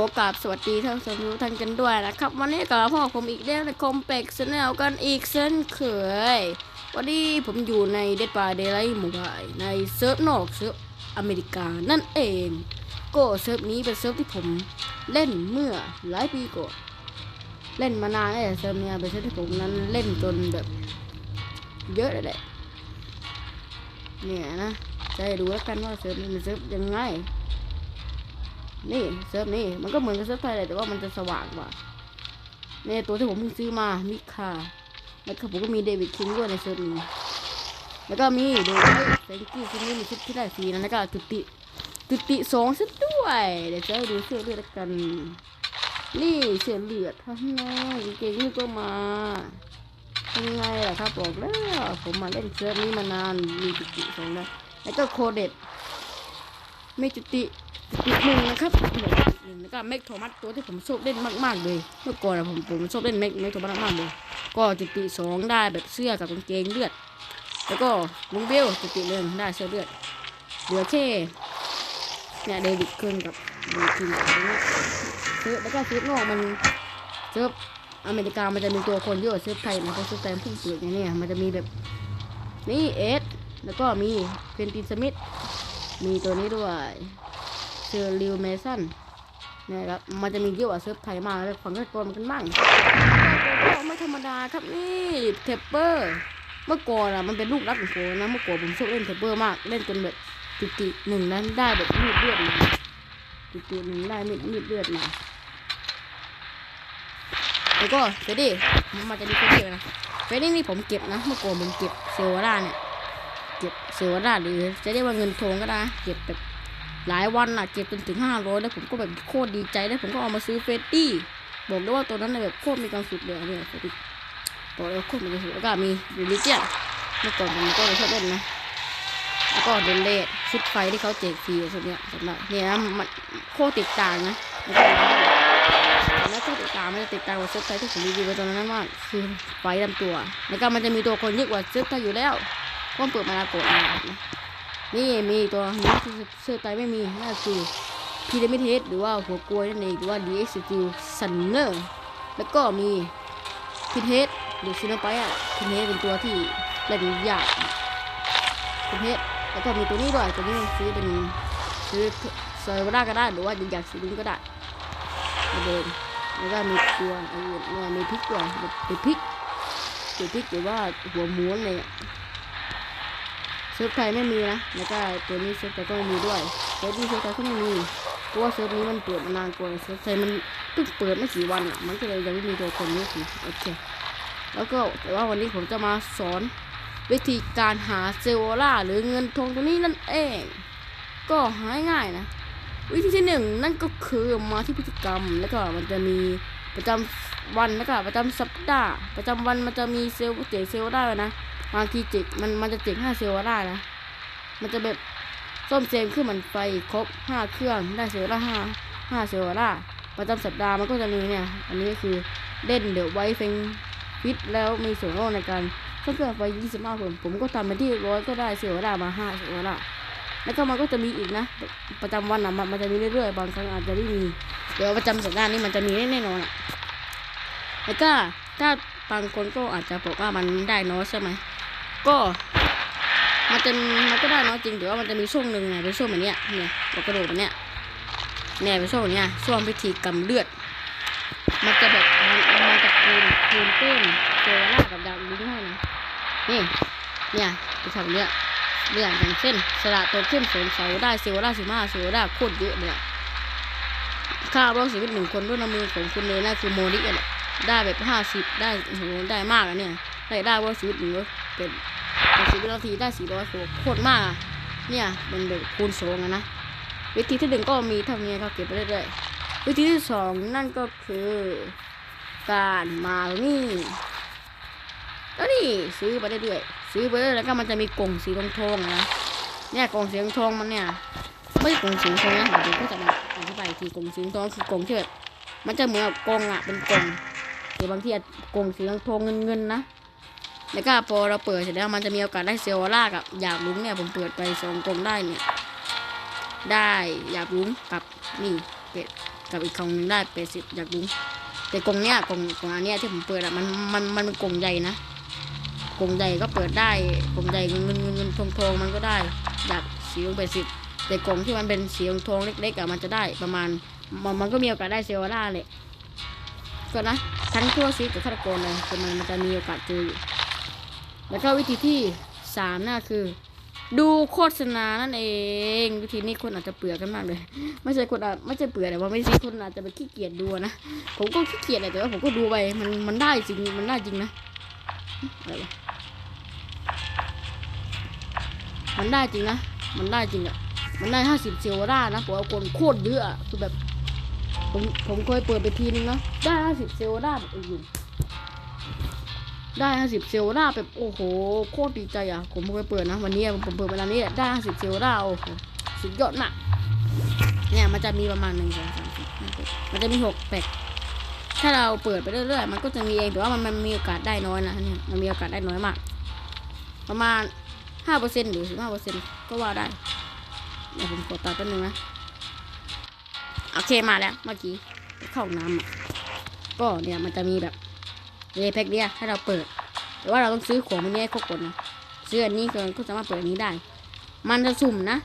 ขอกราบสวัสดีท่านผู้ชมทุกท่านกันด้วยนะครับ วันนี้กับพ่อผมอีกแล้วในคอมเพ็กซ์แนลกันอีกเช่นเคย วันนี้ผมอยู่ในเดดบาเดลไลท์หมู่บ้านในเซิร์ฟนอกเซิร์ฟอเมริกานั่นเอง ก็เซิร์ฟนี้เป็นเซิร์ฟที่ผมเล่นเมื่อหลายปีก่อนเล่นมานานแล้วเซิร์ฟเนี้ยเป็นเซิร์ฟที่ผมนั้นเล่นจนแบบเยอะเลยแหละเนี่ยนะจะให้ดูแล้วกันว่าเซิร์ฟนี้มันเซิร์ฟยังไง นี่เซิร์ฟนี่มันก็เหมือนกับเซิร์ฟไทยเลยแต่ว่ามันจะสว่างกว่าเนี่ยตัวที่ผมเพิ่งซื้อมามิคาแล้วก็ผมก็มีเดวิดคิงด้วยในเซิร์ฟนี้แล้วก็มีเดวิดแฟรงกี้คนนี้มีชุดที่ได้ฟรีนะแล้วก็จุติจุติสองซะด้วยเดี๋ยวจะให้ดูเสื้อเลือดกัน นี่เสื้อเลือดทั้งนั้นกางเกงนี่ก็มาเป็นไงล่ะครับบอกแล้วผมมาเล่นเซิร์ฟนี้มานานมีจุติสองนะแล้วก็โคเด็ดไม่จุติ อีกหนึ่งนะครับหนึ่งแล้วก็เมกโทมัสตัวที่ผมชอบเล่นมากๆเลย เมื่อก่อนอะผมผมชอบเล่นเมกเมกโทมัสมากเลย ก็จุติสองได้แบบเสื้อกับกางเกงเลือด แล้วก็ลุงเบลจุติหนึ่งได้เสื้อเลือด เหลือแค่เนี่ยเดวิดเคิร์นกับเดวิดคินเซิร์ฟแล้วก็เซิร์ฟนอกมันเซิร์ฟอเมริกามันจะมีตัวคนเยอะเซิร์ฟไทยนะเพราะเซิร์ฟไทยมันเพิ่งเปิดอย่างเนี้ยมันจะมีแบบนี่เอสแล้วก็มีเพนตินสมิธมีตัวนี้ด้วย เซอริวเมสันนะครับมันจะมีเยอะกว่าเซิร์ฟไทยมากเลยฝั่งตะโกนมันกันบ้างก็ไม่ธรรมดาครับนี่เทปเปอร์ เมื่อก่อนอะมันเป็นลูกรักของผมนะเมื่อก่อนผมชอบเล่นเทปเปอร์มากเล่นจนแบบจุติหนึ่งนั้นได้แบบมีดเลือดมาจุติหนึ่งได้มีดมีดเลือดมาแล้วก็เฟดดี้มันจะมีเฟดดี้นะเฟดดี้นี่ผมเก็บนะเมื่อก่อนผมเก็บเซลวาร่าเนี่ยเก็บเซลวาร่าหรือจะเรียกว่าเงินทองก็ได้เก็บแบบ หลายวันน่ะเก็บจนถึงห้าร้อยแล้วผมก็แบบโคตรดีใจแล้วผมก็เอามาซื้อเฟตตี้บอกได้ว่าตัวนั้นน่ะแบบโคตรมีความสุขเลยเนี่ยเฟตตี้บอกเลยว่าโคตรมีความสุขแล้วก็มียูริเจียนเมื่อก่อนผมก็ชอบเล่นนะแล้วก็เดนเลดชุดไฟที่เขาแจกฟรีชุดเนี้ยสำหรับเนี่ยมันโคตรติดตามนะแล้วก็ติดตามมันจะติดตามกว่าเซิร์ฟไทยที่ผมรีวิวไปตอนนั้นมาคือไฟลำตัว แล้วก็มันจะมีตัวคนเยอะกว่าเซิร์ฟไทยอยู่แล้วเพราะมันเปิดมาแล้วกดนะ นี่มีตัวนี้เสื้อไตไม่มีนั่นคือพีระมิดเฮดหรือว่าหัวกลวยนั่นเองหรือว่า DX Steel Sunner แล้วก็มีพิเทสหรือซินไปอะพิเทสเป็นตัวที่เล่นยากพิเทสแล้วก็มีตัวนี้ด้วยตัวนี้ซื้อเป็นซื้อเซอร์วาร่าก็ได้หรือว่าอยากซื้อลิงก็ได้มาเดินแล้วก็มีตัวอื่นเนี่ยมีพริกด้วยหรือพริกหรือพริกหรือว่าหัวม้วนเลย เซิร์ฟไทยไม่มีนะแล้วก็ตัวนี้เซิร์ฟไทยก็ไม่มีด้วยเซิร์ฟนี้เซิร์ฟไทยก็ไม่มีเพราะว่าเซิร์ฟนี้มันเปิดมานานกว่าเซิร์ฟไทยมันเพิ่งเปิดไม่กี่วันอะมันก็เลยยังไม่มีตัวคนนี้สิโอเคแล้วก็แต่ว่าวันนี้ผมจะมาสอนวิธีการหาเซลล่าหรือเงินทองตัวนี้นั่นเอง ก็หาง่ายๆนะ วิธีที่หนึ่งนั่นก็คือมาที่พฤติกรรมแล้วก็มันจะมีประจำวันแล้วก็ประจำสัปดาห์ประจำวันมันจะมีเซลล์เจเซลล์ได้นะ บางทีจิกมันมันจะจิกห้าเซลล์ได้นะ มันจะแบบส้มเซมขึ้นมันไฟครบห้าเครื่องได้เซลล์ละห้าห้าเซลล์ละประจำสัปดาห์มันก็จะมีเนี่ย อันนี้คือเล่นเดี๋ยวไว้เฟงฟิตแล้วมีส่วนร่วมในการเพิ่มเครื่องไฟยี่สิบห้าคนผมก็ทำเป็นที่ร้อยก็ได้เซลล์ละมาห้าเซลล์ละแล้วก็มันก็จะมีอีกนะ ประจำวันอะมันมันจะมีเรื่อยๆบางครั้งอาจจะไม่มี เดี๋ยวประจำสัปดาห์นี้มันจะมีแน่นอนอะแล้วก็ถ้าบางคนก็อาจจะบอกว่ามันได้น้อยใช่ไหม ก็มันจะมันก็ได้น้อยจริงแต่ว่ามันจะมีช่วงหนึ่งไงเป็นช่วงแบบเนี้ยเนี่ยเรากระโดดแบบเนี้ยเนี่ยเป็นช่วงเนี้ยช่วงพิธีกรรมเลือด มันจะแบบมันมันจะคูณคูณเต้นเจอหน้ากับดาวลิ้งให้นะนี่เนี่ยจะทำเนี้ยเรื่องอย่างเช่นสละตัวขึ้นสนเสาได้เซลล์ได้สิบห้าเซลล์ได้โคตรเยอะเลยอะค่ารอดชีวิตหนึ่งคนด้วยน้ำมือของคุณเลยน่าคือโมดิอะแหละได้แบบห้าสิบได้โหได้มากอะเนี่ยได้ได้ว่าชีวิตหนึ่งเลยเป็น แต่สินาทีได้สี่ร้อยโคตรมากอะเนี่ยมันแบบคูณสองอะนะวิธีที่หนึ่งก็มีเท่านี้ก็เก็บไปเรื่อยๆวิธีที่สองนั่นก็คือ การมานี่แล้วนี่ซื้อไปเรื่อยๆซื้อไปเรื่อยๆแล้วก็มันจะมีกล่องสีทองทองนะเนี่ยกล่องสีทองทองมันเนี่ยไม่ใช่กล่องสีทองนะเดี๋ยวก็จะมาอธิบายอีกทีกล่องสีทองคือกล่องที่แบบมันจะเหมือนกับกล่องอะเป็นกล่องแต่บางทีอะกล่องสีทองทองเงินๆนะ แล้วก็พอเราเปิดเสร็จแล้วมันจะมีโอกาสได้เซลล์ล่ากับอยากลุ้งเนี่ยผมเปิดไปสองกรงได้เนี่ยได้อยากลุ้งกับนี่เป็ดกับอีกกล่องหนึงได้แปดสิบอยากดูแต่กล่องเนี้ยกล่องกลองอันเนี้ยที่ผมเปิดอะมันมันมันเป็นกล่องใหญ่นะกล่องใหญ่ก็เปิดได้กล่องใหญ่เงินเงินเงินทองทองมันก็ได้อยากสีลงแปดสิบแต่กล่องที่มันเป็นสีทองทองเล็กๆอะมันจะได้ประมาณมันมันก็มีโอกาสได้เซลล์ล่าเลยก็นะทั้งทั่วซีกับฆาตกรเลยคือมันมันจะมีโอกาสเจออยู่ แล้วก็วิธีที่สามน่ะคือ ดูโฆษณานั่นเอง วิธีนี้คนอาจจะเปลือกกันมากเลย ไม่ใช่คนอาจไม่ใช่เปลือแต่ว่าไม่ใช่คนอาจจะไปขี้เกียจดูนะผมก็ขี้เกียจแหละแต่ว่าผมก็ดูไปมันมันได้จริงมันได้จริงนะอะไรวะมันได้จริงนะ มันได้จริงอะมันได้ห้าสิบเซลล่านะผมเอาคนโคตรเยอะคือแบบ ผมผมเคยเปิดไปทีนึงนะได้ห้าสิบเซลล่าแบบอยู่ ได้ห้าสิบเซลล่าแบบโอ้โหโคตรดีใจอะผมเคยเปิดนะวันนี้ผมเปิดเวลานี้แหละได้ห้าสิบเซลล่าโอ้โหสุดยอดมากเนี่ยมันจะมีประมาณหนึ่งสองสามสี่ห้าหกมันจะมีหกแปดถ้าเราเปิดไปเรื่อยๆ มันก็จะมีเองแต่ว่ามันมันมีโอกาสได้น้อยนะเนี่ยมันมีโอกาสได้น้อยมาก ประมาณห้าเปอร์เซ็นต์หรือสิบห้าเปอร์เซ็นต์ก็ว่าได้เดี๋ยวผมกดตัดแป๊บนึงนะโอเคมาแล้วเมื่อกี้เข้าน้ำก็เนี่ยมันจะมีแบบ เลยแพ็คเนี้ยให้เราเปิด แต่ว่าเราต้องซื้อของมันนี้ให้ครบก่อนนะซื้ออันนี้ก็ก็สามารถเปิดอันนี้ได้ มันจะสุ่มนะ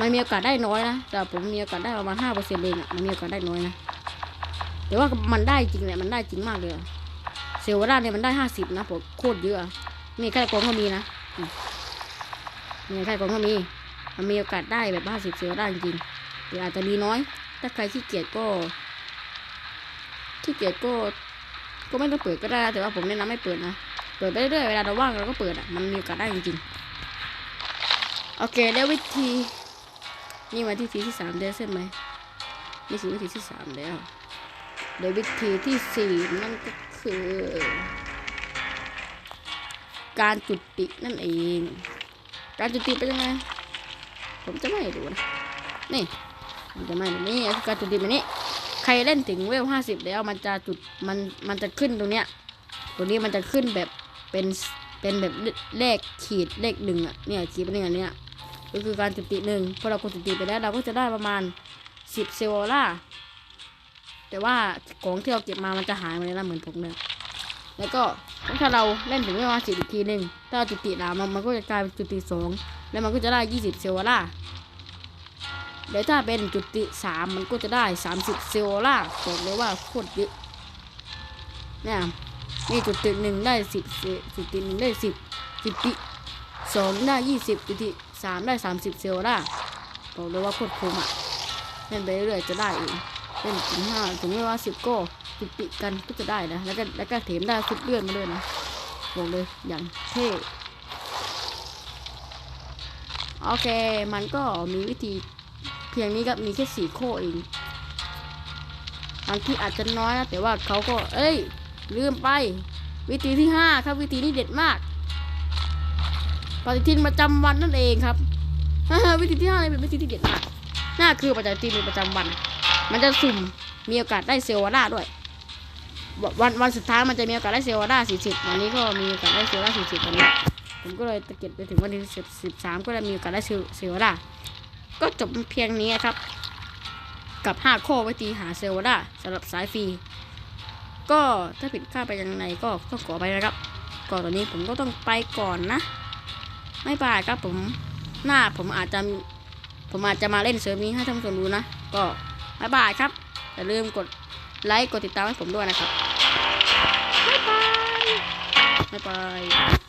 มันมีโอกาสได้น้อยนะ แต่ผมมีโอกาสได้ประมาณห้าเปอร์เซ็นต์เองอะมันมีโอกาสได้น้อยนะแต่ว่ามันได้จริงแหละมันได้จริงมากเลยเซลล์ด้าเนี่ยมันได้ห้าสิบนะผมโคตรเยอะอะนี่แค่กองก็มีนะมนี่แค่กองก็มี มันมีโอกาสได้แบบห้าสิบเซลล์ได้จริงแต่อาจจะมีน้อย ถ้าใครขี้เกียจก็ขี้เกียจก็ ก็ไม่ต้องเปิดก็ได้ แต่ว่าผมแนะนำให้เปิดนะ เปิดไปเรื่อยๆเวลาเราว่างเราก็เปิดอะ มันมีโอกาสได้จริงๆ โอเคแล้ววิธี นี่มาที่ทีที่สามได้ใช่ไหมนี่คือวิธีที่สามแล้วเดี๋ยววิธีที่สี่นั่นก็คือ การจุดตินั่นเอง การจุดติเป็นยังไง ผมจะไม่ให้ดูนะ นี่ผมจะไม่ดูนี่คือการจุดติแบบนี้ ใครเล่นถึงเวลห้าสิบแล้วมันจะจุดมันมันจะขึ้นตรงเนี้ยตรงนี้มันจะขึ้นแบบเป็นเป็นแบบเลขขีดเลขหนึ่งอะเนี่ยขีดเป็นอย่างเนี้ยก็คือการจุดติหนึ่งพอเรากดจุดติไปแล้วเราก็จะได้ประมาณสิบเซลล่าแต่ว่าของที่เราเก็บมามันจะหายไปเลยนะเหมือนผมเลยแล้วก็ถ้าเราเล่นถึงเวลาสิบอีกทีหนึ่งถ้าเราจุดติแล้วมันมันก็จะกลายเป็นจุดติสองแล้วมันก็จะได้ยี่สิบเซลล่า เดี๋ยวถ้าเป็นจุดติสามมันก็จะได้สามสิบเซลล่าบอกเลยว่าโคตรเยอะเนี่ยนี่จุดติหนึ่งได้สิบจุดติหนึ่งได้สิบจุดติสองได้ยี่สิบจุดติสามได้สามสิบเซลล่าบอกเลยว่าโคตรคุ้มอะเล่นไปเรื่อยจะได้เองเล่นถึงห้าถึงไม่ว่าสิบก็จุดติกันก็จะได้นะแล้วก็แล้วก็เถมได้ทุกเลื่อนมาด้วยนะบอกเลยอย่างเท่โอเค มันก็มีวิธี เพียงนี้ก็มีแค่สี่โคเองบางที่อาจจะน้อยนะแต่ว่าเขาก็ เอ้ย ลืมไป วิธีที่ห้าครับ วิธีนี้เด็ดมาก ปฏิทินประจำวันนั่นเองครับวิธีที่ห้าเนี่ยเป็นวิธีที่เด็ดมากน่าคือปฏิทินประจำวัน มันจะสุ่มมีโอกาสได้เซลวาร่าด้วยวันวันสุดท้ายมันจะมีโอกาสได้เซลวาร่าสี่สิบวันนี้ก็มีโอกาสได้เซลวาร่าสี่สิบวันนี้ผมก็เลยตะเกียบไปถึงวันที่สิบสามก็เลยมีโอกาสได้เซลวาร่า ก็จบเพียงนี้ครับ กับ 5 ข้อวิธีหาเซลล์ได้สำหรับสายฟรี ก็ถ้าผิดพลาดไปยังไงก็ต้องขอไปนะครับ ก่อนตอนนี้ผมก็ต้องไปก่อนนะ ไม่บายครับผมหน้าผมอาจจะผมอาจจะมาเล่นเซิร์ฟนี้ให้ท่านผู้ชมดูนะ ก็บายบายครับอย่าลืมกดไลค์กดติดตามให้ผมด้วยนะครับบายบายบายบาย